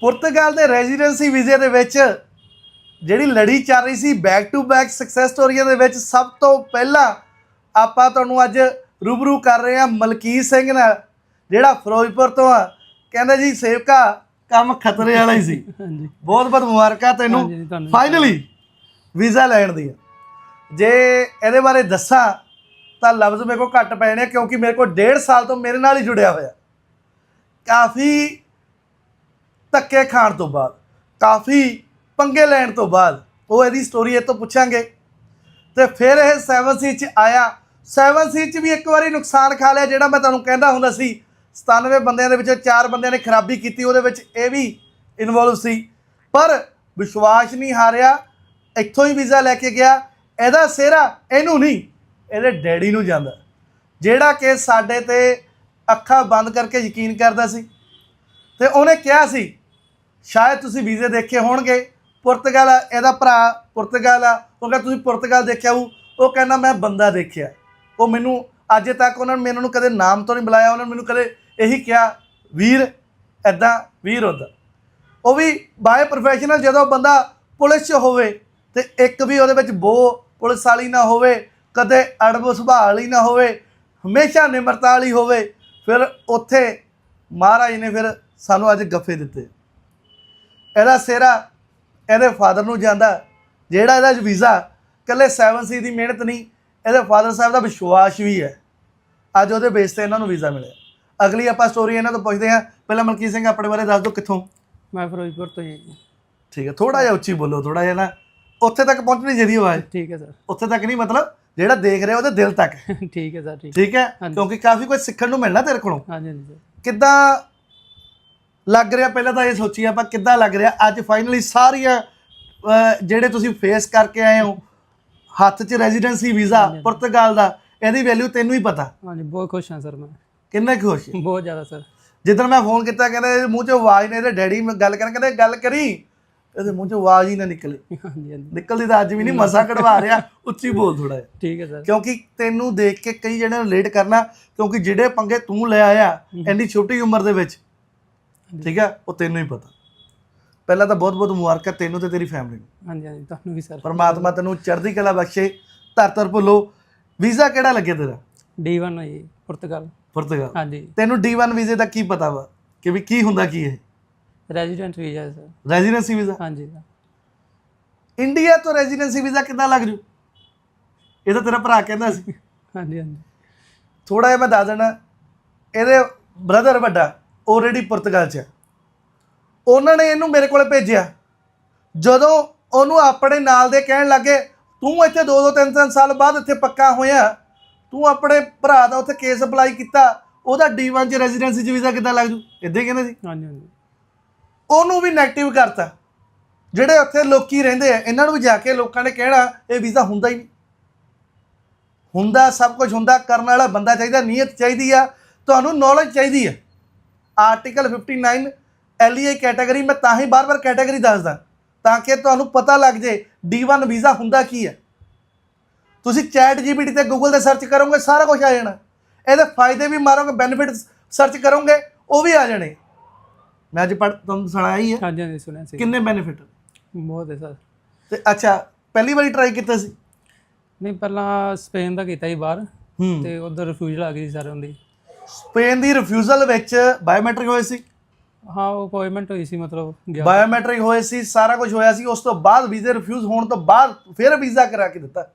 ਪੁਰਤਗਾਲ ਦੇ ਰੈਜ਼ੀਡੈਂਸੀ ਵੀਜ਼ੇ ਦੇ ਵਿੱਚ ਜਿਹੜੀ ਲੜੀ ਚੱਲ ਰਹੀ ਸੀ ਬੈਕ ਟੂ ਬੈਕ ਸਕਸੈਸ ਸਟੋਰੀਆਂ ਦੇ ਵਿੱਚ ਸਭ ਤੋਂ ਪਹਿਲਾਂ ਆਪਾਂ ਤੁਹਾਨੂੰ ਅੱਜ ਰੂਬਰੂ ਕਰ ਰਹੇ ਹਾਂ ਮਲਕੀਤ ਸਿੰਘ ਨਾਲ ਜਿਹੜਾ ਫਿਰੋਜ਼ਪੁਰ ਤੋਂ ਆ। ਕਹਿੰਦਾ ਜੀ ਸੇਵਕਾ ਕੰਮ ਖਤਰੇ ਵਾਲਾ ਹੀ ਸੀ। ਹਾਂਜੀ। ਬਹੁਤ ਬਹੁਤ ਮੁਬਾਰਕਾਂ ਤੈਨੂੰ। ਫਾਈਨਲੀ ਵੀਜ਼ਾ ਲੈਣ ਦੀ ਜੇ ਇਹਦੇ ਬਾਰੇ ਦੱਸਾਂ ਤਾਂ ਲਫ਼ਜ਼ ਮੇਰੇ ਕੋਲ ਘੱਟ ਪੈਣੇ ਕਿਉਂਕਿ ਮੇਰੇ ਕੋਲ ਡੇਢ ਸਾਲ ਤੋਂ ਮੇਰੇ ਨਾਲ ਹੀ ਜੁੜਿਆ ਹੋਇਆ। ਕਾਫੀ ਧੱਕੇ ਖਾਣ ਤੋਂ ਬਾਅਦ, ਕਾਫੀ ਪੰਗੇ ਲੈਣ ਤੋਂ ਬਾਅਦ ਉਹ ਇਹਦੀ ਸਟੋਰੀ ਇਹ ਤੋਂ ਪੁੱਛਾਂਗੇ। ਤੇ ਫਿਰ ਇਹ 7 ਸੀ ਚ ਆਇਆ। 7 ਸੀ ਚ ਵੀ ਇੱਕ ਵਾਰੀ ਨੁਕਸਾਨ ਖਾ ਲਿਆ, ਜਿਹੜਾ ਮੈਂ ਤੁਹਾਨੂੰ ਕਹਿੰਦਾ ਹੁੰਦਾ ਸੀ। 97 ਬੰਦਿਆਂ ਦੇ ਵਿੱਚੋਂ 4 ਬੰਦਿਆਂ ਨੇ ਖਰਾਬੀ ਕੀਤੀ, ਉਹਦੇ ਵਿੱਚ ਇਹ ਵੀ ਇਨਵੋਲਵ ਸੀ। ਪਰ ਵਿਸ਼ਵਾਸ ਨਹੀਂ ਹਾਰਿਆ, ਇੱਥੋਂ ਹੀ ਵੀਜ਼ਾ ਲੈ ਕੇ ਗਿਆ। ਇਹਦਾ ਸਿਹਰਾ ਇਹਨੂੰ ਨਹੀਂ, ਇਹਦੇ ਡੈਡੀ ਨੂੰ ਜਾਂਦਾ। ਜਿਹੜਾ ਕਿ ਸਾਡੇ ਤੇ ਅੱਖਾਂ ਬੰਦ ਕਰਕੇ ਯਕੀਨ ਕਰਦਾ ਸੀ। ਤੇ ਉਹਨੇ ਕਿਹਾ ਸੀ ਸ਼ਾਇਦ ਤੁਸੀਂ ਵੀਜ਼ੇ ਦੇਖੇ ਹੋਣਗੇ। ਪੁਰਤਗਾਲ ਇਹਦਾ ਭਰਾ ਪੁਰਤਗਾਲ ਆ। ਉਹ ਕਹਿੰਦਾ, ਤੁਸੀਂ ਪੁਰਤਗਾਲ ਦੇਖਿਆ ਹੋਊ? ਉਹ ਕਹਿੰਦਾ, ਮੈਂ ਬੰਦਾ ਦੇਖਿਆ। ਉਹ ਮੈਨੂੰ ਅੱਜ ਤੱਕ ਉਹਨਾਂ ਨੇ ਮੈਨੂੰ ਕਦੇ ਨਾਮ ਤੋਂ ਨਹੀਂ ਬੁਲਾਇਆ। ਉਹਨਾਂ ਨੇ ਮੈਨੂੰ ਕਦੇ ਇਹੀ ਕਿਹਾ, ਵੀਰ ਐਦਾਂ ਵੀਰ ਹੁੰਦਾ ਉਹ ਵੀ ਬਾਏ ਪ੍ਰੋਫੈਸ਼ਨਲ ਜਦੋਂ ਬੰਦਾ ਪੁਲਿਸ 'ਚ ਹੋਵੇ ਤੇ ਇੱਕ ਵੀ ਉਹਦੇ ਵਿੱਚ ਬੋ ਪੁਲਿਸ ਵਾਲੀ ਨਾ ਹੋਵੇ, ਕਦੇ ਅੜਬ ਸੁਭਾਅ ਵਾਲੀ ਨਾ ਹੋਵੇ, ਹਮੇਸ਼ਾ ਨਿਮਰਤਾ ਵਾਲੀ ਹੋਵੇ, ਫਿਰ ਉੱਥੇ ਮਹਾਰਾਜ ਨੇ ਫਿਰ ਸਾਨੂੰ ਅੱਜ ਗੱਫੇ ਦਿੱਤੇ। ਇਹਦਾ ਸਿਹਰਾ ਇਹਦੇ ਫਾਦਰ ਨੂੰ ਜਾਂਦਾ। ਜਿਹੜਾ ਇਹਦਾ ਵੀਜ਼ਾ ਕੱਲੇ 7 ਸੀ ਦੀ ਮਿਹਨਤ ਨਹੀਂ ਇਹਦੇ ਫਾਦਰ ਸਾਹਿਬ ਦਾ ਵਿਸ਼ਵਾਸ ਵੀ ਹੈ। ਅੱਜ ਉਹਦੇ ਬੇਸ ਤੇ ਇਹਨਾਂ ਨੂੰ ਵੀਜ਼ਾ ਮਿਲਿਆ। ਅਗਲੀ ਆਪਾਂ ਸਟੋਰੀ ਇਹਨਾਂ ਤੋਂ ਪੁੱਛਦੇ ਹਾਂ। ਪਹਿਲਾਂ ਮਲਕੀਤ ਸਿੰਘ ਆਪਣੇ ਬਾਰੇ ਦੱਸ ਦਿਓ ਕਿੱਥੋਂ? ਮੈਂ ਫਿਰੋਜ਼ਪੁਰ ਤੋਂ ਹੀ ਹਾਂ। ਜੀ। ਠੀਕ ਹੈ ਥੋੜਾ ਜਿਹਾ ਉੱਚੀ ਬੋਲੋ ਥੋੜਾ ਜਿਹਾ ਨਾ। ਉੱਥੇ ਤੱਕ ਪਹੁੰਚਣੀ ਚਾਹੀਦੀ ਆਵਾਜ਼। ਠੀਕ ਹੈ ਸਰ। ਉੱਥੇ ਤੱਕ ਨਹੀਂ ਮਤਲਬ ਜਿਹੜਾ ਦੇਖ ਰਿਹਾ ਉਹਦੇ ਦਿਲ ਤੱਕ। ਠੀਕ ਹੈ ਸਰ ਠੀਕ। ਠੀਕ ਹੈ ਹਾਂਜੀ। ਕਿਉਂਕਿ ਕਾਫੀ ਕੁਝ ਸਿੱਖਣ ਨੂੰ ਮਿਲਣਾ ਤੇਰੇ ਕੋਲੋਂ। ਹਾਂਜੀ ਹਾਂਜੀ ਸਰ। ਕਿੱਦਾਂ ਲੱਗ ਰਿਹਾ ਪਹਿਲਾਂ ਤਾਂ ਇਹ ਸੋਚੀ ਆਪਾਂ ਕਿੱਦਾਂ ਲੱਗ ਰਿਹਾ। ਅੱਜ ਫਾਈਨਲੀ ਸਾਰੀਆਂ ਜਿਹੜੇ ਤੁਸੀਂ ਫੇਸ ਕਰਕੇ ਆਏ ਹੋ ਹੱਥ 'ਚ ਰੈਜ਼ੀਡੈਂਸੀ ਵੀਜ਼ਾ। ਪੁਰਤਗਾਲ ਦਾ ਇਹਦੀ ਵੈਲਿਊ ਤੈਨੂੰ ਹੀ ਪਤਾ। ਹਾਂਜੀ ਬਹੁਤ ਖੁਸ਼ ਹਾਂ ਸਰ ਮੈਂ। ਕਿੰਨਾ ਖੁਸ਼? ਹੈ? ਬਹੁਤ ਜ਼ਿਆਦਾ ਸਰ। ਜਿੱਦਣ ਮੈਂ ਫੋਨ ਕੀਤਾ ਕਹਿੰਦੇ ਇਹਦੇ ਮੂੰਹ 'ਚੋਂ ਆਵਾਜ਼ ਨੇ ਇਹਦੇ ਡੈਡੀ ਮੈਂ ਗੱਲ ਕਰਨ ਕਹਿੰਦੇ ਗੱਲ ਕਰੀ? ਇਹਦੇ ਮੂੰਹ 'ਚੋਂ ਆਵਾਜ਼ ਹੀ ਨਾ ਨਿਕਲੇ। ਹਾਂਜੀ ਹਾਂਜੀ। ਨਿਕਲਦੀ ਤਾਂ ਅੱਜ ਵੀ ਨਹੀਂ ਮਸਾ ਕਢਵਾ ਰਿਹਾ ਉੱਚੀ ਬੋਲ ਥੋੜਾ ਜਿਹਾ। ਠੀਕ ਹੈ ਸਰ। ਕਿਉਂਕਿ ਤੈਨੂੰ ਦੇਖ ਕੇ ਕਈ ਜਣੇ ਰਿਲੇਟ ਕਰਨਾ ਕਿਉਂਕਿ ਜਿਹੜੇ ਪੰਗੇ ਤੂੰ ਲੈ ਆਇਆ ਇੰਨੀ ਛੋਟੀ ਉਮਰ ਦੇ ਵਿੱਚ ਠੀਕ ਹੈ? ਉਹ ਤੈਨੂੰ ਹੀ ਪਤਾ। ਪਹਿਲਾਂ ਤਾਂ ਬਹੁਤ ਬਹੁਤ ਮੁਬਾਰਕਾਂ ਤੈਨੂੰ ਤੇ ਤੇਰੀ ਫੈਮਿਲੀ ਨੂੰ। ਹਾਂਜੀ ਹਾਂਜੀ ਤੁਹਾਨੂੰ ਵੀ ਸਰ। ਪਰਮਾਤਮਾ ਤੈਨੂੰ ਚੜ੍ਹਦੀ ਕਲਾ ਬਖਸ਼ੇ ਧਰ ਧਰ ਭੁੱਲੋ। ਵੀਜ਼ਾ ਕਿਹੜਾ ਲੱਗੇ ਤੇਰਾ? ਡੀ1 ਹੈ ਜੀ ਪੁਰਤਗਾਲ। ਪੁਰਤਗਾਲ। ਹਾਂਜੀ। ਤੈਨੂੰ D1 ਵੀਜ਼ੇ ਦਾ ਕੀ ਪਤਾ ਵਾ? ਕਿ ਵੀ ਕੀ ਹੁੰਦਾ ਕੀ ਹੈ ਰੈਜ਼ੀਡੈਂਟ ਵੀਜ਼ਾ ਹੈ ਸਰ। Residency visa? ਹਾਂਜੀ। ਸਰ ਇੰਡੀਆ ਤੋਂ ਰੈਜ਼ੀਡੈਂਸੀ ਵੀਜ਼ਾ ਕਿੱਦਾਂ ਲੱਗ ਜੂ? ਇਹ ਤਾਂ ਤੇਰਾ ਭਰਾ ਕਹਿੰਦਾ ਸੀ। ਹਾਂਜੀ ਹਾਂਜੀ। ਥੋੜਾ ਜਿਹਾ ਮੈਂ ਦੱਸ ਦੇਣਾ ਇਹਦੇ ਬ੍ਰਦਰ ਵੱਡਾ। ਆਲਰੇਡੀ ਪੁਰਤਗਾਲ 'ਚ ਹੈ। ਉਹਨਾਂ ਨੇ ਇਹਨੂੰ ਮੇਰੇ ਕੋਲੇ ਭੇਜਿਆ। ਜਦੋਂ ਉਹਨੂੰ ਆਪਣੇ ਨਾਲ ਦੇ ਕਹਿਣ ਲੱਗੇ ਤੂੰ ਇੱਥੇ 2 2 3 3 ਸਾਲ ਬਾਅਦ ਇੱਥੇ ਪੱਕਾ ਹੋਇਆ। ਤੂੰ ਆਪਣੇ ਭਰਾ ਦਾ ਉੱਥੇ ਕੇਸ ਅਪਲਾਈ ਕੀਤਾ। ਉਹਦਾ D1 ਚ ਰੈਜ਼ੀਡੈਂਸੀ ਚ ਵੀਜ਼ਾ ਕਿੱਦਾਂ ਲੱਗ ਜੂ? ਇਦਾਂ ਹੀ ਕਹਿੰਦੇ ਸੀ। ਹਾਂਜੀ ਹਾਂਜੀ। ਉਹਨੂੰ ਵੀ ਨੈਗੇਟਿਵ ਕਰਤਾ। ਜਿਹੜੇ ਉੱਥੇ ਲੋਕੀ ਰਹਿੰਦੇ ਆ ਇਹਨਾਂ ਨੂੰ ਵੀ ਜਾ ਕੇ ਲੋਕਾਂ ਨੇ ਕਹਿਣਾ ਇਹ ਵੀਜ਼ਾ ਹੁੰਦਾ ਹੀ ਨਹੀਂ। ਹੁੰਦਾ ਸਭ ਕੁਝ ਹੁੰਦਾ ਕਰਨ ਵਾਲਾ ਬੰਦਾ ਚਾਹੀਦਾ ਨੀਅਤ ਚਾਹੀਦੀ ਆ ਤੁਹਾਨੂੰ ਨੌਲੇਜ ਚਾਹੀਦੀ ਆ। ਆਰਟੀਕਲ 59 ਐਲਈਏ ਕੈਟਾਗਰੀ ਮੈਂ ਤਾਂ ਹੀ ਬਾਰ-ਬਾਰ ਕੈਟਾਗਰੀ ਦੱਸਦਾ ਤਾਂ ਕਿ ਤੁਹਾਨੂੰ ਪਤਾ ਲੱਗ ਜੇ D1 ਵੀਜ਼ਾ ਹੁੰਦਾ ਕੀ ਹੈ। ਤੁਸੀਂ ਚੈਟ ਜੀਪੀਟੀ ਤੇ ਗੂਗਲ ਤੇ ਸਰਚ ਕਰੋਗੇ ਸਾਰਾ ਕੁਝ ਆ ਜਾਣਾ। ਇਹਦੇ ਫਾਇਦੇ ਵੀ ਮਾਰੋਗੇ ਬੈਨੀਫਿਟ ਸਰਚ ਕਰੋਗੇ ਉਹ ਵੀ ਆ ਜਾਣੇ। ਮੈਂ ਅੱਜ ਪੜ੍ਹ ਤੁਹਾਨੂੰ ਸੁਣਾਇਆ ਹੀ ਹੈ। ਹਾਂਜੀ ਹਾਂਜੀ ਸੁਣਿਆ ਸੀ। ਕਿੰਨੇ ਬੈਨੀਫਿਟ ਬਹੁਤ ਹੈ ਸਰ। ਤੇ ਅੱਛਾ ਪਹਿਲੀ ਵਾਰੀ ਟਰਾਈ ਕੀਤਾ ਸੀ? ਨਹੀਂ ਪਹਿਲਾਂ ਸਪੇਨ ਦਾ ਕੀਤਾ ਸੀ ਬਾਹਰ। ਹੂੰ। ਤੇ ਉਧਰ ਰਿਫਿਊਜ਼ਲ ਆ ਗਈ ਸੀ ਸਰ ਉਹਦੀ। ਸਪੇਨ ਦੀ ਰਿਫਿਊਜ਼ਲ ਵਿੱਚ ਬਾਇਓਮੈਟ੍ਰਿਕ ਹੋਏ ਸੀ? ਹਾਂ ਉਹ ਅਪਾਇੰਟਮੈਂਟ ਹੋਈ ਸੀ ਮਤਲਬ ਗਿਆ। ਬਾਇਓਮੈਟ੍ਰਿਕ ਹੋਏ ਸੀ ਸਾਰਾ ਕੁਝ ਹੋਇਆ ਸੀ ਉਸ ਤੋਂ ਬਾਅਦ ਵੀਜ਼ੇ ਰਿਫਿਊਜ਼ ਹੋਣ ਤੋਂ ਬਾਅਦ ਫਿਰ ਵੀਜ਼ਾ ਕਰਾ ਕੇ ਦਿੱਤਾ।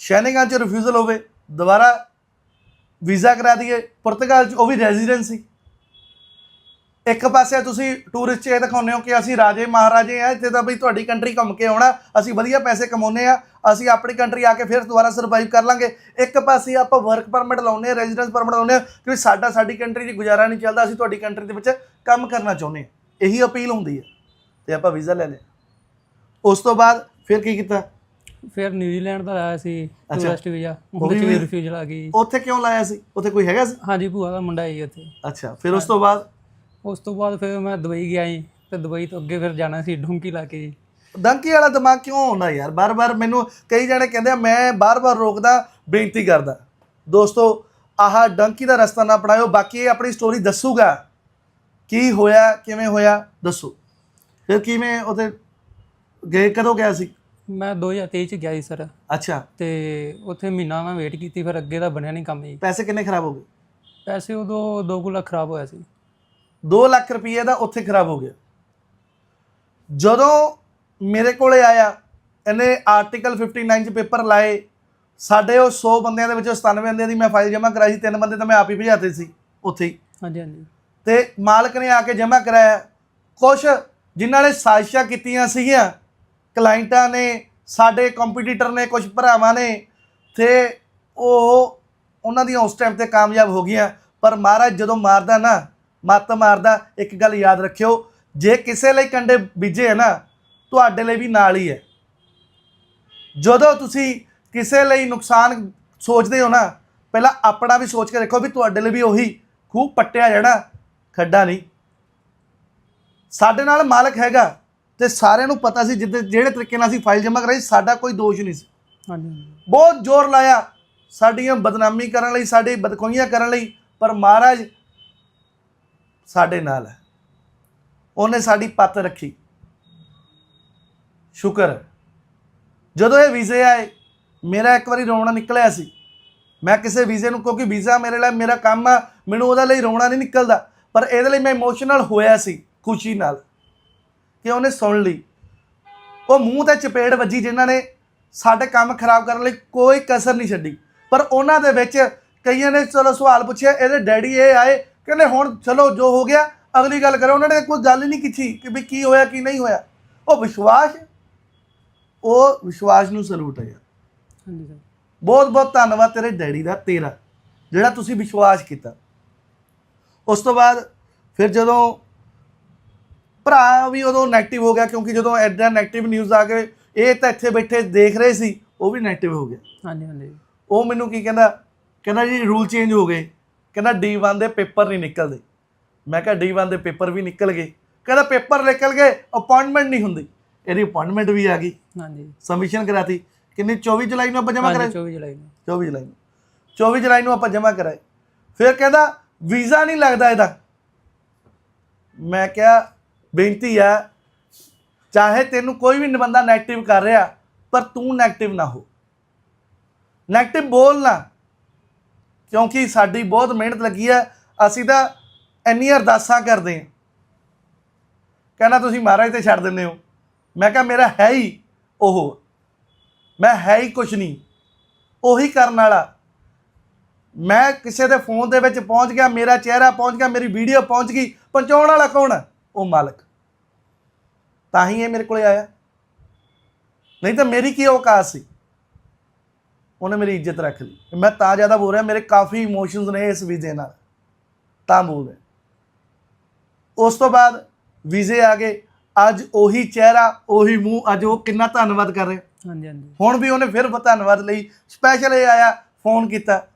ਸ਼ੈਨਿੰਗਾਂ ਚ ਰਿਫਿਊਜ਼ਲ ਹੋਵੇ ਦੁਬਾਰਾ ਵੀਜ਼ਾ ਕਰਾ ਦਈਏ ਪੁਰਤਗਾਲ ਚ ਉਹ ਵੀ ਰੈਜ਼ੀਡੈਂਸੀ। ਇੱਕ ਪਾਸੇ ਤੁਸੀਂ ਟੂਰਿਸਟ 'ਚ ਇਹ ਦਿਖਾਉਂਦੇ ਹੋ ਕਿ ਅਸੀਂ ਰਾਜੇ ਮਹਾਰਾਜੇ ਆ ਇੱਥੇ ਤਾਂ ਬਈ ਤੁਹਾਡੀ ਕੰਟਰੀ ਘੁੰਮ ਕੇ ਆਉਣਾ ਅਸੀਂ ਵਧੀਆ ਪੈਸੇ ਕਮਾਉਂਦੇ ਆ ਅਸੀਂ ਆਪਣੀ ਕੰਟਰੀ ਆ ਕੇ ਫਿਰ ਦੁਬਾਰਾ ਸਰਵਾਈਵ ਕਰ ਲਾਂਗੇ। ਇੱਕ ਪਾਸੇ ਆਪਾਂ ਵਰਕ ਪਰਮਿਟ ਲਾਉਂਦੇ ਆ ਰੈਜ਼ੀਡੈਂਸ ਪਰਮਿਟ ਲਾਉਂਦੇ ਆ ਕਿ ਸਾਡਾ ਸਾਡੀ ਕੰਟਰੀ 'ਚ ਗੁਜ਼ਾਰਾ ਨਹੀਂ ਚੱਲਦਾ ਅਸੀਂ ਤੁਹਾਡੀ ਕੰਟਰੀ ਦੇ ਵਿੱਚ ਕੰਮ ਕਰਨਾ ਚਾਹੁੰਦੇ ਆ ਇਹੀ ਅਪੀਲ ਹੁੰਦੀ ਹੈ। ਤੇ ਆਪਾਂ ਵੀਜ਼ਾ ਲੈ ਲਿਆ। ਉਸ ਤੋਂ ਬਾਅਦ ਫਿਰ ਕੀ ਕੀਤਾ? ਫਿਰ ਨਿਊਜ਼ੀਲੈਂਡ ਦਾ ਆਇਆ ਸੀ। ਟੂਰਿਸਟ ਵੀਜ਼ਾ ਉਹ ਉਹਦੇ ਚ ਵੀ ਵੀ ਰਿਫਿਊਜ਼ਲ ਆ ਗਈ। ਉੱਥੇ ਕਿਉਂ ਲਾਇਆ ਸੀ? ਉੱਥੇ ਕੋਈ ਹੈਗਾ ਸੀ? ਹਾਂਜੀ ਭੂਆ ਦਾ ਮੁੰਡਾ ਹੈ ਉੱਥੇ। ਅੱਛਾ ਫਿਰ ਉਸ ਤੋਂ ਬਾਅਦ? ਉਸ ਤੋਂ ਬਾਅਦ ਫਿਰ ਮੈਂ ਦੁਬਈ ਗਿਆ ਜੀ ਤੇ ਦੁਬਈ ਤੋਂ ਅੱਗੇ ਫਿਰ ਜਾਣਾ ਸੀ ਡੁੰਕੀ ਲਾ ਕੇ ਜੀ। ਡੰਕੀ ਵਾਲਾ ਦਿਮਾਗ ਕਿਉਂ ਆਉਂਦਾ ਯਾਰ? ਬਾਰ-ਬਾਰ ਮੈਨੂੰ ਕਈ ਜਣੇ ਕਹਿੰਦੇ ਆ ਮੈਂ ਬਾਰ-ਬਾਰ ਰੋਕਦਾ ਬੇਨਤੀ ਕਰਦਾ। ਦੋਸਤੋ ਆਹ ਡੰਕੀ ਦਾ ਰਸਤਾ ਨਾ ਅਪਣਾਇਓ ਬਾਕੀ ਇਹ ਆਪਣੀ ਸਟੋਰੀ ਦੱਸੂਗਾ। ਕੀ ਹੋਇਆ ਕਿਵੇਂ ਹੋਇਆ ਦੱਸੋ। ਫਿਰ ਕਿਵੇਂ ਉਹਦੇ ਗਏ ਕਦੋਂ ਗਿਆ ਸੀ? ਮੈਂ 2023 ਚ ਗਿਆ ਸੀ ਸਰ। ਅੱਛਾ। ਤੇ ਉੱਥੇ ਮਹੀਨਾ ਮੈਂ ਵੇਟ ਕੀਤੀ ਫਿਰ ਅੱਗੇ ਦਾ ਬਣਿਆ ਨਹੀਂ ਕੰਮ ਜੀ। ਪੈਸੇ ਕਿੰਨੇ ਖਰਾਬ ਹੋ ਗਏ? ਪੈਸੇ ਉਦੋਂ 2 ਲੱਖ ਖਰਾਬ ਹੋਇਆ ਸੀ। 2 ਲੱਖ ਰੁਪਏ ਦਾ ਉੱਥੇ ਖਰਾਬ ਹੋ ਗਿਆ। ਜਦੋਂ ਮੇਰੇ ਕੋਲੇ ਆਇਆ ਇਹਨੇ ਆਰਟੀਕਲ 59 ਚ ਪੇਪਰ ਲਾਏ ਸਾਡੇ ਉਹ 100 ਬੰਦਿਆਂ ਦੇ ਵਿੱਚੋਂ 97 ਬੰਦਿਆਂ ਦੀ ਮੈਂ ਫਾਈਲ ਜਮ੍ਹਾਂ ਕਰਾਈ ਸੀ ਤਿੰਨ ਬੰਦੇ ਤਾਂ ਮੈਂ ਆਪ ਹੀ ਭਜਾਤੇ ਸੀ ਉੱਥੇ ਹੀ। ਹਾਂਜੀ ਹਾਂਜੀ। ਤੇ ਮਾਲਕ ਨੇ ਆ ਕੇ ਜਮ੍ਹਾਂ ਕਰਾਇਆ। ਕੁਛ ਜਿਨ੍ਹਾਂ ਨੇ ਸਾਜ਼ਿਸ਼ਾਂ ਕੀਤੀਆਂ ਸੀਗੀਆਂ ਕਲਾਇੰਟਾਂ ਨੇ ਸਾਡੇ ਕੰਪੀਟੀਟਰ ਨੇ ਕੁਝ ਭਰਾਵਾਂ ਨੇ ਤੇ ਉਹ ਉਹਨਾਂ ਦੀਆਂ ਉਸ ਟਾਈਮ ਤੇ ਕਾਮਯਾਬ ਹੋ ਗਈਆਂ। ਪਰ ਮਹਾਰਾਜ ਜਦੋਂ ਮਾਰਦਾ ਨਾ ਮੱਤ ਮਾਰਦਾ ਇੱਕ ਗੱਲ ਯਾਦ ਰੱਖਿਓ ਜੇ ਕਿਸੇ ਲਈ ਕੰਡੇ ਬੀਜੇ ਹੈ ਨਾ ਤੁਹਾਡੇ ਲਈ ਵੀ ਨਾਲ ਹੀ ਹੈ। ਜਦੋਂ ਤੁਸੀਂ ਕਿਸੇ ਲਈ ਨੁਕਸਾਨ ਸੋਚਦੇ ਹੋ ਨਾ ਪਹਿਲਾਂ ਆਪਣਾ ਵੀ ਸੋਚ ਕੇ ਦੇਖੋ ਵੀ ਤੁਹਾਡੇ ਲਈ ਵੀ ਉਹੀ ਖੂਬ ਪੱਟਿਆ ਜਿਹੜਾ ਖੱਡਾ ਨਹੀਂ। ਸਾਡੇ ਨਾਲ ਮਾਲਕ ਹੈਗਾ ਤੇ ਸਾਰਿਆਂ ਨੂੰ ਪਤਾ ਸੀ ਜਿੱਦੇ ਜਿਹੜੇ ਤਰੀਕੇ ਨਾਲ ਅਸੀਂ ਫਾਈਲ ਜਮ੍ਹਾਂ ਕਰਾਈ ਸਾਡਾ ਕੋਈ ਦੋਸ਼ ਨਹੀਂ ਸੀ। ਹਾਂਜੀ। ਹਾਂਜੀ ਬਹੁਤ ਜ਼ੋਰ ਲਾਇਆ ਸਾਡੀਆਂ ਬਦਨਾਮੀ ਕਰਨ ਲਈ ਸਾਡੀ ਬਦਖੋਈਆਂ ਕਰਨ ਲਈ ਪਰ ਮਹਾਰਾਜ ਸਾਡੇ ਨਾਲ ਹੈ। ਉਹਨੇ ਸਾਡੀ ਪੱਤ ਰੱਖੀ। ਸ਼ੁਕਰ। ਜਦੋਂ ਇਹ ਵੀਜ਼ੇ ਆਏ, ਮੇਰਾ ਇੱਕ ਵਾਰੀ ਰੋਣਾ ਨਿਕਲਿਆ ਸੀ। ਮੈਂ ਕਿਸੇ ਵੀਜ਼ੇ ਨੂੰ, ਕਿਉਂਕਿ ਵੀਜ਼ਾ ਮੇਰੇ ਲਈ, ਮੇਰਾ ਕੰਮ ਆ, ਮੈਨੂੰ ਉਹਦੇ ਲਈ ਰੋਣਾ ਨਹੀਂ ਨਿਕਲਦਾ। ਪਰ ਇਹਦੇ ਲਈ ਮੈਂ ਇਮੋਸ਼ਨਲ ਹੋਇਆ ਸੀ, ਖੁਸ਼ੀ ਨਾਲ। ਕਿ ਉਹਨੇ ਸੁਣ ਲਈ। ਉਹ ਮੂੰਹ ਤੇ ਚਪੇੜ ਵੱਜੀ ਜਿਨ੍ਹਾਂ ਨੇ ਸਾਡੇ ਕੰਮ ਖਰਾਬ ਕਰਨ ਲਈ ਕੋਈ ਕਸਰ ਨਹੀਂ ਛੱਡੀ। ਪਰ ਉਹਨਾਂ ਦੇ ਵਿੱਚ ਕਈਆਂ ਨੇ, ਚਲੋ ਸਵਾਲ ਪੁੱਛਿਆ, ਇਹਦੇ ਡੈਡੀ ਇਹ ਆਏ ਕਹਿੰਦੇ ਹੁਣ ਚਲੋ ਜੋ ਹੋ ਗਿਆ ਅਗਲੀ ਗੱਲ ਕਰੋ। ਉਹਨਾਂ ਨੇ ਕੋਈ ਗੱਲ ਹੀ ਨਹੀਂ ਕੀਤੀ ਕਿ ਵੀ ਕੀ ਹੋਇਆ ਕੀ ਨਹੀਂ ਹੋਇਆ। ਉਹ ਵਿਸ਼ਵਾਸ ਉਹ ਵਿਸ਼ਵਾਸ ਨੂੰ ਸਲੂਟ ਹੈ ਯਾਰ। ਹਾਂਜੀ ਸਰ। ਬਹੁਤ ਬਹੁਤ ਧੰਨਵਾਦ ਤੇਰੇ ਡੈਡੀ ਦਾ ਤੇਰਾ ਜਿਹੜਾ ਤੁਸੀਂ ਵਿਸ਼ਵਾਸ ਕੀਤਾ। ਉਸ ਤੋਂ ਬਾਅਦ ਫਿਰ ਜਦੋਂ ਭਰਾ ਵੀ ਉਦੋਂ ਨੈਗੇਟਿਵ ਹੋ ਗਿਆ ਕਿਉਂਕਿ ਜਦੋਂ ਐਡਾ ਨੈਗੇਟਿਵ ਨਿਊਜ਼ ਆ ਗਏ ਇਹ ਤਾਂ ਇੱਥੇ ਬੈਠੇ ਦੇਖ ਰਹੇ ਸੀ ਉਹ ਵੀ ਨੈਗੇਟਿਵ ਹੋ ਗਿਆ। ਹਾਂਜੀ ਹਾਂਜੀ। ਉਹ ਮੈਨੂੰ ਕੀ ਕਹਿੰਦਾ ਕਹਿੰਦਾ ਜੀ ਰੂਲ ਚੇਂਜ ਹੋ ਗਏ। ਕਹਿੰਦਾ D1 ਦੇ ਪੇਪਰ ਨਹੀਂ ਨਿਕਲਦੇ। ਮੈਂ ਕਿਹਾ D1 ਦੇ ਪੇਪਰ ਵੀ ਨਿਕਲ ਗਏ। ਕਹਿੰਦਾ ਪੇਪਰ ਨਿਕਲ ਗਏ ਅਪਾਇੰਟਮੈਂਟ ਨਹੀਂ ਹੁੰਦੀ। ਇਹਦੀ ਅਪਾਇੰਟਮੈਂਟ ਵੀ ਆ ਗਈ। ਹਾਂਜੀ। ਸਬਮਿਸ਼ਨ ਕਰਾਤੀ। ਕਿੰਨੀ? 24 ਜੁਲਾਈ ਨੂੰ ਆਪਾਂ ਜਮ੍ਹਾਂ ਕਰਾਏ? 24 ਜੁਲਾਈ ਨੂੰ। 24 ਜੁਲਾਈ ਨੂੰ। 24 ਜੁਲਾਈ ਨੂੰ ਆਪਾਂ ਜਮ੍ਹਾਂ ਕਰਾਏ। ਫਿਰ ਕਹਿੰਦਾ ਵੀਜ਼ਾ ਨਹੀਂ ਲੱਗਦਾ ਇਹਦਾ। ਮੈਂ ਕਿਹਾ ਬੇਨਤੀ ਆ ਚਾਹੇ ਤੈਨੂੰ ਕੋਈ ਵੀ ਬੰਦਾ ਨੈਗੇਟਿਵ ਕਰ ਰਿਹਾ ਪਰ ਤੂੰ ਨੈਗੇਟਿਵ ਨਾ ਹੋ। ਨੈਗੇਟਿਵ ਬੋਲਣਾ ਕਿਉਂਕਿ ਸਾਡੀ ਬਹੁਤ ਮਿਹਨਤ ਲੱਗੀ ਹੈ ਅਸੀਂ ਤਾਂ ਇੰਨੀਆਂ ਅਰਦਾਸਾਂ ਕਰਦੇ ਹਾਂ। ਕਹਿੰਦਾ, ਤੁਸੀਂ ਮਹਾਰਾਜ ਤੇ ਛੱਡ ਦਿੰਦੇ ਹੋ। ਮੈਂ ਕਿਹਾ, ਮੇਰਾ ਹੈ ਹੀ ਉਹ। ਮੈਂ ਹੈ ਹੀ ਕੁਛ ਨਹੀਂ। ਉਹੀ ਕਰਨ ਵਾਲਾ। ਮੈਂ ਕਿਸੇ ਦੇ ਫੋਨ ਦੇ ਵਿੱਚ ਪਹੁੰਚ ਗਿਆ, ਮੇਰਾ ਚਿਹਰਾ ਪਹੁੰਚ ਗਿਆ, ਮੇਰੀ ਵੀਡੀਓ ਪਹੁੰਚ ਗਈ। ਪਹੁੰਚਾਉਣ ਵਾਲਾ ਕੌਣ ਹੈ ਉਹ ਮਾਲਕ। ਤਾਂ ਹੀ ਇਹ ਮੇਰੇ ਕੋਲੇ ਆਇਆ। ਨਹੀਂ ਤਾਂ ਮੇਰੀ ਕੀ ਔਕਾਤ ਸੀ? ਉਹਨੇ ਮੇਰੀ ਇੱਜ਼ਤ ਰੱਖ ਲਈ। ਮੈਂ ਤਾਂ ਜ਼ਿਆਦਾ ਬੋਲ ਰਿਹਾ ਮੇਰੇ ਕਾਫੀ ਇਮੋਸ਼ਨਸ ਨੇ ਇਸ ਵੀਜ਼ੇ ਨਾਲ। ਤਾਂ ਬੋਲ ਰਿਹਾ। ਉਸ ਤੋਂ ਬਾਅਦ ਵੀਜ਼ੇ ਆ ਗਏ। ਅੱਜ ਉਹੀ ਚਿਹਰਾ ਉਹੀ ਮੂੰਹ ਅੱਜ ਉਹ ਕਿੰਨਾ ਧੰਨਵਾਦ ਕਰ ਰਿਹਾ। ਹਾਂਜੀ ਹਾਂਜੀ। ਹੁਣ ਵੀ ਉਹਨੇ ਫਿਰ ਧੰਨਵਾਦ ਲਈ। ਸਪੈਸ਼ਲ ਇਹ ਆਇਆ ਫੋਨ ਕੀਤਾ।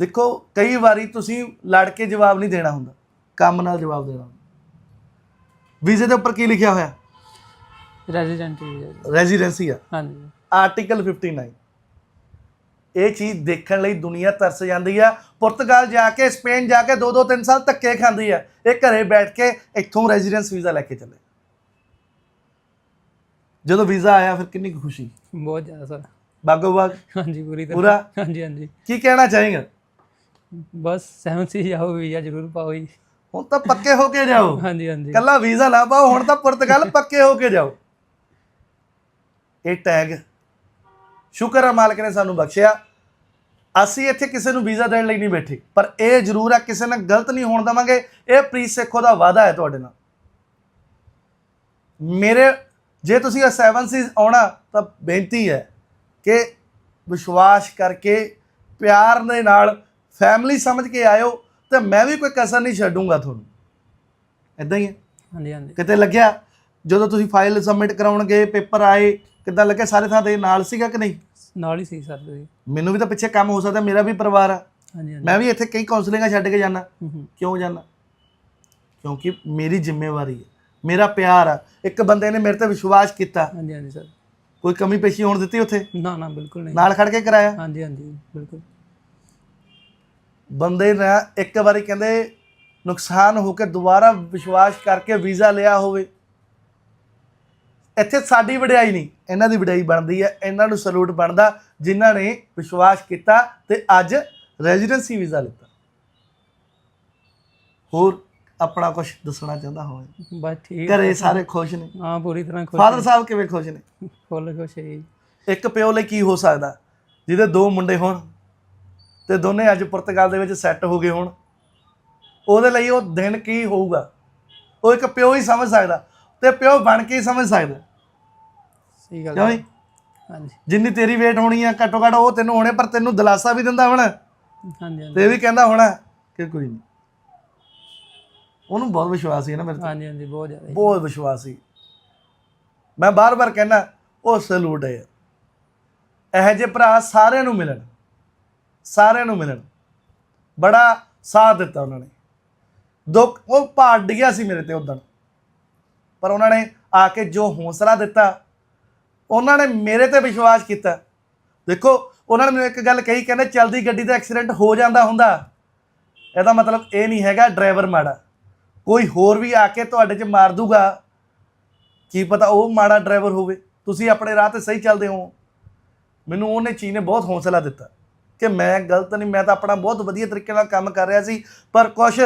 ਦੇਖੋ ਕਈ ਵਾਰੀ ਤੁਸੀਂ ਲੜ ਕੇ ਜਵਾਬ ਨਹੀਂ ਦੇਣਾ ਹੁੰਦਾ। ਕੰਮ ਨਾਲ ਜਵਾਬ ਦੇਣਾ ਵੀਜ਼ੇ ਦੇ ਉੱਪਰ ਕੀ ਲਿਖਿਆ ਹੋਇਆ? ਰੈਜ਼ੀਡੈਂਟ ਵੀਜ਼ਾ ਰੈਜ਼ੀਡੈਂਸੀ ਆ। ਹਾਂਜੀ। ਆਰਟੀਕਲ 59 ਇਹ ਚੀਜ਼ ਦੇਖਣ ਲਈ ਦੁਨੀਆ ਤਰਸ ਜਾਂਦੀ ਆ। ਪੁਰਤਗਾਲ ਜਾ ਕੇ ਸਪੇਨ ਜਾ ਕੇ 2-2 3 ਸਾਲ ਧੱਕੇ ਖਾਂਦੀ ਆ। ਇਹ ਘਰੇ ਬੈਠ ਕੇ ਇੱਥੋਂ ਰੈਜ਼ੀਡੈਂਸ ਵੀਜ਼ਾ ਲੈ ਕੇ ਚੱਲੇ। ਜਦੋਂ ਵੀਜ਼ਾ ਆਇਆ ਫਿਰ ਕਿੰਨੀ ਖੁਸ਼ੀ? ਬਹੁਤ ਜ਼ਿਆਦਾ ਸਰ। ਬਾਗੋ ਬਾਗ? ਹਾਂਜੀ ਪੂਰੀ ਤਰ੍ਹਾਂ। ਪੂਰਾ? ਹਾਂਜੀ ਹਾਂਜੀ। ਕੀ ਕਹਿਣਾ ਚਾਹੇਗਾ? ਬਸ ਸਹਿਮਤ ਸੀ ਜਾਓ ਵੀਜ਼ਾ ਜ਼ਰੂਰ ਪਾਓ ਜੀ। ਹੁਣ ਤਾਂ ਪੱਕੇ ਹੋ ਕੇ ਜਾਓ। ਹਾਂਜੀ ਹਾਂਜੀ। ਕੱਲਾ ਵੀਜ਼ਾ ਨਾ ਪਾਓ ਹੁਣ ਤਾਂ ਪੁਰਤਗਾਲ ਪੱਕੇ ਹੋ ਕੇ ਜਾਓ। ਇਹ ਟੈਗ ਸ਼ੁਕਰ ਹੈ ਮਾਲਕ ਨੇ ਸਾਨੂੰ ਬਖਸ਼ਿਆ। ਅਸੀਂ ਇੱਥੇ ਕਿਸੇ ਨੂੰ ਵੀਜ਼ਾ ਦੇਣ ਲਈ ਨਹੀਂ ਬੈਠੇ ਪਰ ਇਹ ਜ਼ਰੂਰ ਹੈ ਕਿਸੇ ਨਾਲ ਗਲਤ ਨਹੀਂ ਹੋਣ ਦਵਾਂਗੇ। ਇਹ ਪ੍ਰੀਤ ਸੇਖੋ ਦਾ ਵਾਅਦਾ ਹੈ ਤੁਹਾਡੇ ਨਾਲ। ਮੇਰੇ ਜੇ ਤੁਸੀਂ ਇਹ 7 ਸੀਜ਼ ਆਉਣਾ ਤਾਂ ਬੇਨਤੀ ਹੈ ਕਿ ਵਿਸ਼ਵਾਸ ਕਰਕੇ ਪਿਆਰ ਦੇ ਨਾਲ ਫੈਮਿਲੀ ਸਮਝ ਕੇ ਆਇਓ ਤੇ ਮੈਂ ਵੀ ਕੋਈ ਕਸਰ ਨਹੀਂ ਛੱਡੂੰਗਾ ਤੁਹਾਨੂੰ। ਇਦਾਂ ਹੀ ਹੈ। ਹਾਂਜੀ ਹਾਂਜੀ। ਕਿਤੇ ਲੱਗਿਆ ਜਦੋਂ ਤੁਸੀਂ ਫਾਈਲ ਸਬਮਿਟ ਕਰਾਉਣ ਗਏ ਪੇਪਰ ਆਏ ਕਿੱਦਾਂ ਲੱਗਿਆ ਸਾਰੇ ਥਾਂ ਤੇ ਨਾਲ ਸੀਗਾ ਕਿ ਨਹੀਂ? ਨਾਲ ਹੀ ਸੀ ਸਰ ਤੁਸੀਂ ਮੈਨੂੰ ਵੀ ਤਾਂ ਪਿੱਛੇ ਕੰਮ ਹੋ ਸਕਦਾ ਮੇਰਾ ਵੀ ਪਰਿਵਾਰ ਆ। ਹਾਂਜੀ ਹਾਂਜੀ। ਮੈਂ ਵੀ ਇੱਥੇ ਕਈ ਕਾਉਂਸਲਿੰਗਾਂ ਛੱਡ ਕੇ ਜਾਣਾ ਹੂੰ ਹੂੰ। ਕਿਉਂ ਜਾਣਾ ਕਿਉਂਕਿ ਮੇਰੀ ਜ਼ਿੰਮੇਵਾਰੀ ਹੈ ਮੇਰਾ ਪਿਆਰ ਆ। ਇੱਕ ਬੰਦੇ ਨੇ ਮੇਰੇ ਤੇ ਵਿਸ਼ਵਾਸ ਕੀਤਾ। ਹਾਂਜੀ ਹਾਂਜੀ ਸਰ। ਕੋਈ ਕਮੀ ਪੇਸ਼ੀ ਹੋਣ ਦਿੱਤੀ ਉੱਥੇ? ਨਾ ਨਾ ਬਿਲਕੁਲ ਨਹੀਂ। ਨਾਲ ਖੜ ਕੇ ਕਰਾਇਆ? ਹਾਂਜੀ ਹਾਂਜੀ ਬਿਲਕੁਲ। ਬੰਦੇ ਨੇ ਇੱਕ ਵਾਰੀ ਕਹਿੰਦੇ ਨੁਕਸਾਨ ਹੋ ਕੇ ਦੁਬਾਰਾ ਵਿਸ਼ਵਾਸ ਕਰਕੇ ਵੀਜ਼ਾ ਲਿਆ ਹੋਵੇ। ਇੱਥੇ ਸਾਡੀ ਵਡਿਆਈ ਨਹੀਂ ਇਹਨਾਂ ਦੀ ਵਡਿਆਈ ਬਣਦੀ ਹੈ ਇਹਨਾਂ ਨੂੰ ਸਲੂਟ ਬਣਦਾ ਜਿਨ੍ਹਾਂ ਨੇ ਵਿਸ਼ਵਾਸ ਕੀਤਾ ਤੇ ਅੱਜ ਰੈਜ਼ੀਡੈਂਸੀ ਵੀਜ਼ਾ ਲਿੱਤਾ। ਹੋਰ ਆਪਣਾ ਕੁਝ ਦੱਸਣਾ ਚਾਹੁੰਦਾ ਹੋਵੇ? ਬਸ ਠੀਕ ਘਰੇ ਸਾਰੇ ਖੁਸ਼ ਨੇ? ਹਾਂ ਪੂਰੀ ਤਰ੍ਹਾਂ ਖੁਸ਼ ਫਾਦਰ ਸਾਹਿਬ ਕਿਵੇਂ ਖੁਸ਼ ਨੇ? ਫੁੱਲ ਖੁਸ਼ ਹੈ ਇੱਕ ਪਿਓ ਲਈ ਕੀ ਹੋ ਸਕਦਾ? ਜਿਹਦੇ ਦੋ ਮੁੰਡੇ ਹੋਣ ਤੇ ਦੋਨੇ ਅੱਜ ਪੁਰਤਗਾਲ ਦੇ ਵਿੱਚ ਸੈੱਟ ਹੋ ਗਏ ਹੋਣ। ਉਹਦੇ ਲਈ ਉਹ ਦਿਨ ਕੀ ਹੋਊਗਾ? ਉਹ ਇੱਕ ਪਿਓ ਹੀ ਸਮਝ ਸਕਦਾ ਤੇ ਪਿਓ ਬਣ ਕੇ ਹੀ ਸਮਝ ਸਕਦਾ। ਸਹੀ ਗੱਲ ਕਿਉਂ। ਜੀ? ਹਾਂਜੀ। ਜਿੰਨੀ ਤੇਰੀ ਵੇਟ ਹੋਣੀ ਆ ਘੱਟੋ ਘੱਟ ਉਹ ਤੈਨੂੰ ਹੋਣੇ ਪਰ ਤੈਨੂੰ ਦਿਲਾਸਾ ਵੀ ਦਿੰਦਾ ਹੋਣਾ। ਹਾਂਜੀ ਹਾਂਜੀ। ਤੇ ਇਹ ਵੀ ਕਹਿੰਦਾ ਹੋਣਾ ਕਿ ਕੋਈ ਨਹੀਂ ਉਹਨੂੰ ਬਹੁਤ ਵਿਸ਼ਵਾਸ ਸੀ ਨਾ ਮੇਰੇ ਤੇ। ਹਾਂਜੀ ਹਾਂਜੀ ਬਹੁਤ ਜ਼ਿਆਦਾ ਜੀ। ਬਹੁਤ ਵਿਸ਼ਵਾਸ ਸੀ। ਮੈਂ ਬਾਰ-ਬਾਰ ਕਹਿੰਦਾ ਉਹ ਸਲੂਟ ਹੈ। ਇਹੋ ਜਿਹੇ ਭਰਾ ਸਾਰਿਆਂ ਨੂੰ ਮਿਲਣ। ਸਾਰਿਆਂ ਨੂੰ ਮਿਲਣ। ਬੜਾ ਸਾਥ ਦਿੱਤਾ ਉਹਨਾਂ ਨੇ। ਦੁੱਖ ਉਹ ਪਹਾੜ ਡਿੱਗਿਆ ਸੀ ਮੇਰੇ ਤੇ ਉਦੋਂ। ਪਰ ਉਹਨਾਂ ਨੇ ਆ ਕੇ ਜੋ ਹੌਸਲਾ ਦਿੱਤਾ ਉਹਨਾਂ ਨੇ ਮੇਰੇ ਤੇ ਵਿਸ਼ਵਾਸ ਕੀਤਾ। ਦੇਖੋ, ਉਹਨਾਂ ਨੇ ਮੈਨੂੰ ਇੱਕ ਗੱਲ ਕਹੀ, ਕਹਿੰਦੇ ਚਲਦੀ ਗੱਡੀ ਦਾ ਐਕਸੀਡੈਂਟ ਹੋ ਜਾਂਦਾ ਹੁੰਦਾ। ਇਹਦਾ ਮਤਲਬ ਇਹ ਨਹੀਂ ਹੈਗਾ ਡਰਾਈਵਰ ਮਾੜਾ। ਕੋਈ ਹੋਰ ਵੀ ਆ ਕੇ ਤੁਹਾਡੇ 'ਚ ਮਾਰ ਦੂਗਾ, ਕੀ ਪਤਾ ਉਹ ਮਾੜਾ ਡਰਾਈਵਰ ਹੋਵੇ। ਤੁਸੀਂ ਆਪਣੇ ਰਾਹ ਤੇ ਸਹੀ ਚੱਲਦੇ ਹੋ। ਮੈਨੂੰ ਉਹਨੇ ਚੀਜ਼ ਨੇ ਬਹੁਤ ਹੌਸਲਾ ਦਿੱਤਾ ਕਿ ਮੈਂ ਗਲਤ ਨਹੀਂ, ਮੈਂ ਤਾਂ ਆਪਣਾ ਬਹੁਤ ਵਧੀਆ ਤਰੀਕੇ ਨਾਲ ਕੰਮ ਕਰ ਰਿਹਾ ਸੀ, ਪਰ ਕੁਝ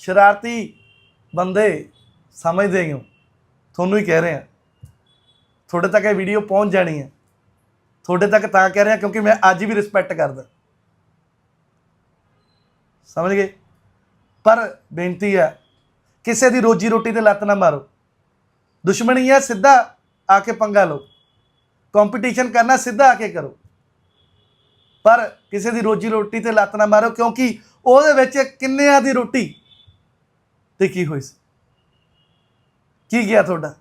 ਸ਼ਰਾਰਤੀ ਬੰਦੇ ਸਮਝਦੇ ਹੋ ਤੁਹਾਨੂੰ ਹੀ ਕਹਿ ਰਹੇ ਰਿਹਾ। ਤੁਹਾਡੇ ਤੱਕ ਇਹ ਵੀਡੀਓ ਪਹੁੰਚ ਜਾਣੀ ਹੈ। ਤੁਹਾਡੇ ਤੱਕ ਤਾਂ ਕਹਿ ਰਿਹਾ ਕਿਉਂਕਿ ਮੈਂ ਅੱਜ ਵੀ ਰਿਸਪੈਕਟ ਕਰਦਾ। ਸਮਝ ਗਏ? ਪਰ ਬੇਨਤੀ ਹੈ, ਕਿਸੇ ਦੀ ਰੋਜੀ ਰੋਟੀ ਤੇ ਲੱਤ ਨਾ ਮਾਰੋ। ਦੁਸ਼ਮਣੀ ਹੈ, ਸਿੱਧਾ ਆ ਕੇ ਪੰਗਾ ਲਓ। ਕੰਪੀਟੀਸ਼ਨ ਕਰਨਾ ਸਿੱਧਾ ਆ ਕੇ ਕਰੋ। ਪਰ ਕਿਸੇ ਦੀ ਰੋਜੀ ਰੋਟੀ ਤੇ ਲੱਤ ਨਾ ਮਾਰੋ, ਕਿਉਂਕਿ ਉਹਦੇ ਵਿੱਚ ਕਿੰਨਿਆਂ ਦੀ ਰੋਟੀ ਤੇ ਕੀ ਹੋਈ ਸੀ। ਕੀ ਗਿਆ ਤੁਹਾਡਾ?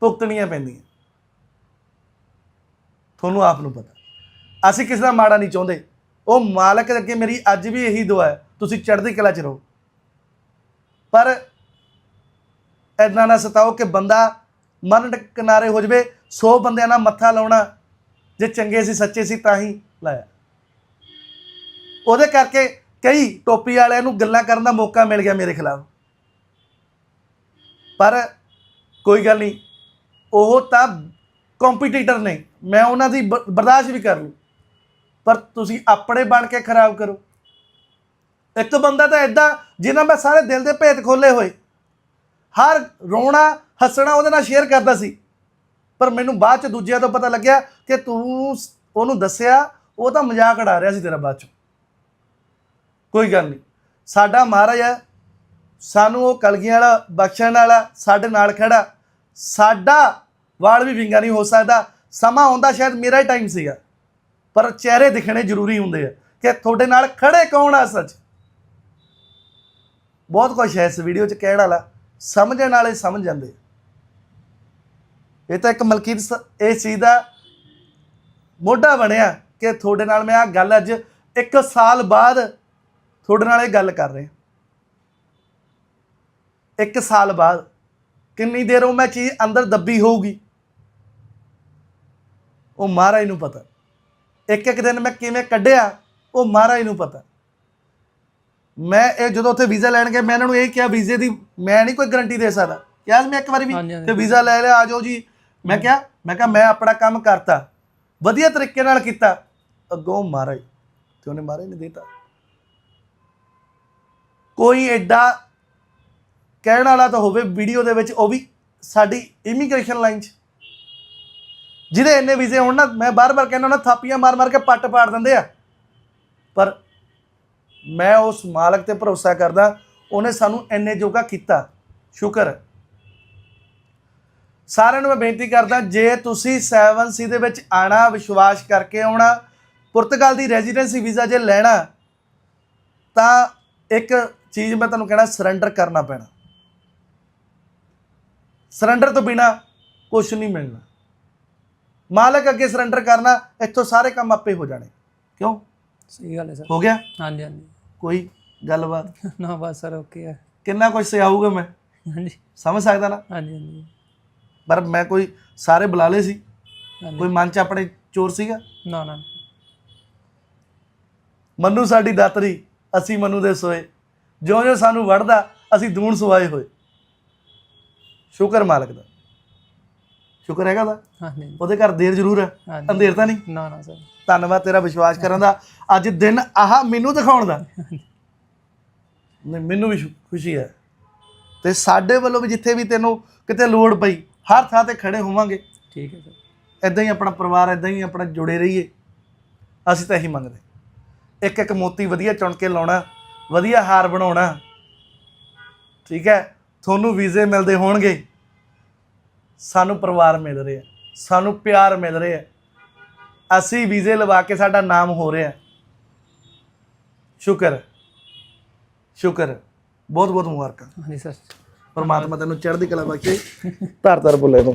ਭੁਗਤਣੀਆਂ ਪੈਂਦੀਆਂ। ਤੁਹਾਨੂੰ ਆਪ ਨੂੰ ਪਤਾ। ਅਸੀਂ ਕਿਸੇ ਦਾ ਮਾੜਾ ਨਹੀਂ ਚਾਹੁੰਦੇ। ਉਹ ਮਾਲਕ ਅੱਗੇ ਮੇਰੀ ਅੱਜ ਵੀ ਇਹੀ ਦੁਆ ਹੈ, ਤੁਸੀਂ ਚੜ੍ਹਦੀ ਕਲਾ ਚ ਰਹੋ। ਪਰ ਐਦਾਂ ਨਾ ਸਤਾਓ ਕਿ ਬੰਦਾ ਮਨ ਕਿਨਾਰੇ ਹੋ ਜਵੇ 100 ਬੰਦਿਆਂ ਨਾਲ ਮੱਥਾ ਲਾਉਣਾ, ਜੇ ਚੰਗੇ ਸੀ, ਸੱਚੇ ਸੀ, ਤਾਂ ਹੀ ਲਾਇਆ। ਉਹਦੇ ਕਰਕੇ ਕਈ ਟੋਪੀ ਵਾਲਿਆਂ ਨੂੰ ਗੱਲਾਂ ਕਰਨ ਦਾ ਮੌਕਾ ਮਿਲ ਗਿਆ ਮੇਰੇ ਖਿਲਾਫ। ਪਰ ਕੋਈ ਗੱਲ ਨਹੀਂ ਉਹ ਤਾਂ ਕੰਪੀਟੀਟਰ ਨੇ। ਮੈਂ ਉਹਨਾਂ ਦੀ ਬ- ਬਰਦਾਸ਼ਤ ਵੀ ਕਰ ਲੂ ਪਰ ਤੁਸੀਂ ਆਪਣੇ ਬਣ ਕੇ ਖਰਾਬ ਕਰੋ। ਇੱਕ ਬੰਦਾ ਤਾਂ ਐਦਾਂ ਜਿਹਨਾਂ ਮੈਂ ਸਾਰੇ ਦਿਲ ਦੇ ਭੇਤ ਖੋਲੇ ਹੋਏ। ਹਰ ਰੋਣਾ, ਹੱਸਣਾ ਉਹਦੇ ਨਾਲ ਸ਼ੇਅਰ ਕਰਦਾ ਸੀ। ਪਰ ਮੈਨੂੰ ਬਾਅਦ ਚ ਦੂਜਿਆਂ ਤੋਂ ਪਤਾ ਲੱਗਿਆ ਕਿ ਤੂੰ ਉਹਨੂੰ ਦੱਸਿਆ, ਉਹ ਤਾਂ ਮਜ਼ਾਕ ਉਡਾ ਰਿਹਾ ਸੀ ਤੇਰਾ ਬਾਅਦ ਚ। ਕੋਈ ਗੱਲ ਨਹੀਂ। ਸਾਡਾ ਮਹਾਰਾਜ ਹੈ। ਸਾਨੂੰ ਉਹ ਕਲਗੀਆਂ ਵਾਲਾ, ਬਖਸ਼ਣ ਵਾਲਾ ਸਾਡੇ ਨਾਲ ਖੜਾ। ਸਾਡਾ ਵਾਲ ਵੀ ਵਿੰਗਾ ਨਹੀਂ ਹੋ ਸਕਦਾ। ਸਮਾਂ ਆਉਂਦਾ ਸ਼ਾਇਦ ਮੇਰਾ ਹੀ ਟਾਈਮ ਸੀਗਾ। ਪਰ ਚਿਹਰੇ ਦਿਖਣੇ ਜ਼ਰੂਰੀ ਹੁੰਦੇ ਆ ਕਿ ਤੁਹਾਡੇ ਨਾਲ ਖੜੇ ਕੌਣ ਆ ਸੱਚ? ਬਹੁਤ ਕੁਝ ਹੈ ਇਸ ਵੀਡੀਓ 'ਚ ਕਹਿਣ ਵਾਲਾ। ਸਮਝਣ ਵਾਲੇ ਸਮਝ ਜਾਂਦੇ ਇਹ ਤਾਂ ਇੱਕ ਮਲਕੀਤ ਸ- ਇਸ ਚੀਜ਼ ਦਾ ਮੋਢਾ ਬਣਿਆ ਕਿ ਤੁਹਾਡੇ ਨਾਲ ਮੈਂ ਆ ਗੱਲ ਅੱਜ ਇੱਕ ਸਾਲ ਬਾਅਦ ਤੁਹਾਡੇ ਨਾਲ ਇਹ ਗੱਲ ਕਰ ਰਿਹਾ। ਇੱਕ ਸਾਲ ਬਾਅਦ ਕਿੰਨੀ ਦੇਰ ਉਹ ਮੈਂ ਚੀਜ਼ ਅੰਦਰ ਦੱਬੀ ਹੋਊਗੀ? ਉਹ ਮਹਾਰਾਜ ਨੂੰ ਪਤਾ। ਇੱਕ ਇੱਕ ਦਿਨ ਮੈਂ ਕਿਵੇਂ ਕੱਢਿਆ ਉਹ ਮਹਾਰਾਜ ਨੂੰ ਪਤਾ। ਮੈਂ ਇਹ ਜਦੋਂ ਉੱਥੇ ਵੀਜ਼ਾ ਲੈਣ ਗਿਆ ਮੈਂ ਇਹਨਾਂ ਨੂੰ ਇਹ ਕਿਹਾ ਵੀਜ਼ੇ ਦੀ ਮੈਂ ਨਹੀਂ ਕੋਈ ਗਾਰੰਟੀ ਦੇ ਸਕਦਾ। ਕਿਹਾ ਮੈਂ ਇੱਕ ਵਾਰੀ ਵੀ ਹਾਂਜੀ, ਹਾਂਜੀ। ਕਿ ਵੀਜ਼ਾ ਲੈ ਲਿਆ ਆ ਜਾਓ ਜੀ। ਮੈਂ ਕਿਹਾ ਮੈਂ ਕਿਹਾ ਮੈਂ ਆਪਣਾ ਕੰਮ ਕਰਤਾ। ਵਧੀਆ ਤਰੀਕੇ ਨਾਲ ਕੀਤਾ। ਅੱਗੋਂ ਮਹਾਰਾਜ ਤੇ ਉਹਨੇ ਮਹਾਰਾਜ ਨੇ ਦਿੱਤਾ। ਕੋਈ ਐਡਾ ਕਹਿਣ ਵਾਲਾ ਤਾਂ ਹੋਵੇ ਵੀਡੀਓ ਦੇ ਵਿੱਚ, ਉਹ ਵੀ ਸਾਡੀ ਇਮੀਗ੍ਰੇਸ਼ਨ ਲਾਈਨ 'ਚ। ਜਿਹਦੇ ਇੰਨੇ ਵੀਜ਼ੇ ਹੋਣ ਨਾ, ਮੈਂ ਬਾਰ-ਬਾਰ ਕਹਿੰਦਾ ਨਾ, ਥਾਪੀਆਂ ਮਾਰ-ਮਾਰ ਕੇ ਪੱਟ ਪਾੜ ਦਿੰਦੇ ਆ। ਪਰ ਮੈਂ ਉਸ ਮਾਲਕ ਤੇ ਭਰੋਸਾ ਕਰਦਾ, ਉਹਨੇ ਸਾਨੂੰ ਇੰਨੇ ਜੋਗਾ ਕੀਤਾ। ਸ਼ੁਕਰ। ਸਾਰਿਆਂ ਨੂੰ ਮੈਂ ਬੇਨਤੀ ਕਰਦਾ, ਜੇ ਤੁਸੀਂ 7C ਦੇ ਵਿੱਚ ਆਣਾ, ਵਿਸ਼ਵਾਸ ਕਰਕੇ ਆਉਣਾ, ਪੁਰਤਗਾਲ ਦੀ ਰੈਜ਼ੀਡੈਂਸੀ ਵੀਜ਼ਾ ਜੇ ਲੈਣਾ, ਤਾਂ ਇੱਕ ਚੀਜ਼ ਮੈਂ ਤੁਹਾਨੂੰ ਕਹਿਣਾ ਸਰੈਂਡਰ ਕਰਨਾ ਪੈਣਾ। ਸਰੈਂਡਰ ਤੋਂ ਬਿਨਾ ਕੁਝ ਨਹੀਂ ਮਿਲਣਾ। ਮਾਲਕ ਅੱਗੇ ਸਰੈਂਡਰ ਕਰਨਾ ਇੱਥੋਂ ਸਾਰੇ ਕੰਮ ਆਪੇ ਹੋ ਜਾਣੇ। ਕਿਉਂ? ਸਹੀ ਗੱਲ ਹੈ ਸਰ। ਹੋ ਗਿਆ? ਹਾਂਜੀ ਹਾਂਜੀ। ਕੋਈ ਗੱਲਬਾਤ? ਨਾ ਬਸ ਸਰ ਓਕੇ ਹੈ। ਕਿੰਨਾ ਕੁਝ ਸਿਖਾਊਗਾ ਮੈਂ? ਹਾਂਜੀ। ਸਮਝ ਸਕਦਾ ਨਾ? ਹਾਂਜੀ ਹਾਂਜੀ। ਪਰ ਮੈਂ ਕੋਈ ਸਾਰੇ ਬੁਲਾ ਲਏ ਸੀ? ਹਾਂਜੀ। ਕੋਈ ਮਨ ਚ ਆਪਣੇ ਚੋਰ ਸੀਗਾ? ਨਾ ਨਾ। ਮੰਨੂ ਸਾਡੀ ਦਾਤਰੀ ਅਸੀਂ ਮੰਨੂ ਦੇ ਸੋਏ। ਜਿਉਂ-ਜਿਉਂ ਸਾਨੂੰ ਵੜਦਾ ਅਸੀਂ ਦੂਣ ਸਵਾਏ ਹੋਏ। ਸ਼ੁਕਰ ਮਾਲਕ ਦਾ। ਸ਼ੁਕਰ ਹੈਗਾ ਦਾ ਹਾਂਜੀ। ਉਹਦੇ ਘਰ ਦੇਰ ਜ਼ਰੂਰ ਹੈ? ਹਾਂਜੀ। ਅੰਧੇਰ ਤਾਂ ਨਹੀਂ? ਨਾ ਨਾ ਸਰ। ਧੰਨਵਾਦ ਤੇਰਾ ਵਿਸ਼ਵਾਸ ਕਰਨ ਦਾ। ਅੱਜ ਦਿਨ ਆਹ ਮੈਨੂੰ ਦਿਖਾਉਣ ਦਾ। ਨਹੀਂ ਮੈਨੂੰ ਵੀ ਸ਼ੁ- ਖੁਸ਼ੀ ਹੈ। ਤੇ ਸਾਡੇ ਵੱਲੋਂ ਵੀ ਜਿੱਥੇ ਵੀ ਤੈਨੂੰ ਕਿਤੇ ਲੋੜ ਪਈ ਹਰ ਥਾਂ ਤੇ ਖੜੇ ਹੋਵਾਂਗੇ। ਠੀਕ ਹੈ ਸਰ। ਇਦਾਂ ਹੀ ਆਪਣਾ ਪਰਿਵਾਰ ਇਦਾਂ ਹੀ ਆਪਣਾ ਜੁੜੇ ਰਹੀਏ। ਅਸੀਂ ਤਾਂ ਇਹੀ ਮੰਗਦੇ। ਇੱਕ ਇੱਕ ਮੋਤੀ ਵਧੀਆ ਚੁਣ ਕੇ ਲਾਉਣਾ ਵਧੀਆ ਹਾਰ ਬਣਾਉਣਾ। ਠੀਕ ਹੈ? ਤੁਹਾਨੂੰ ਵੀਜ਼ੇ ਮਿਲਦੇ ਹੋਣਗੇ। ਸਾਨੂੰ ਪਰਿਵਾਰ ਮਿਲ ਰਿਹਾ ਸਾਨੂੰ ਪਿਆਰ ਮਿਲ ਰਿਹਾ ਅਸੀਂ ਵੀਜ਼ੇ ਲਵਾ ਕੇ ਸਾਡਾ ਨਾਮ ਹੋ ਰਿਹਾ ਸ਼ੁਕਰ ਸ਼ੁਕਰ ਬਹੁਤ ਬਹੁਤ ਮੁਬਾਰਕਾਂ। ਹਾਂਜੀ ਸਰ ਪਰਮਾਤਮਾ ਤੈਨੂੰ ਚੜ੍ਹਦੀ ਕਲਾ ਬਖਸ਼ੇ। ਧਰ ਧਰ ਬੁੱਲੇ ਤੋਂ।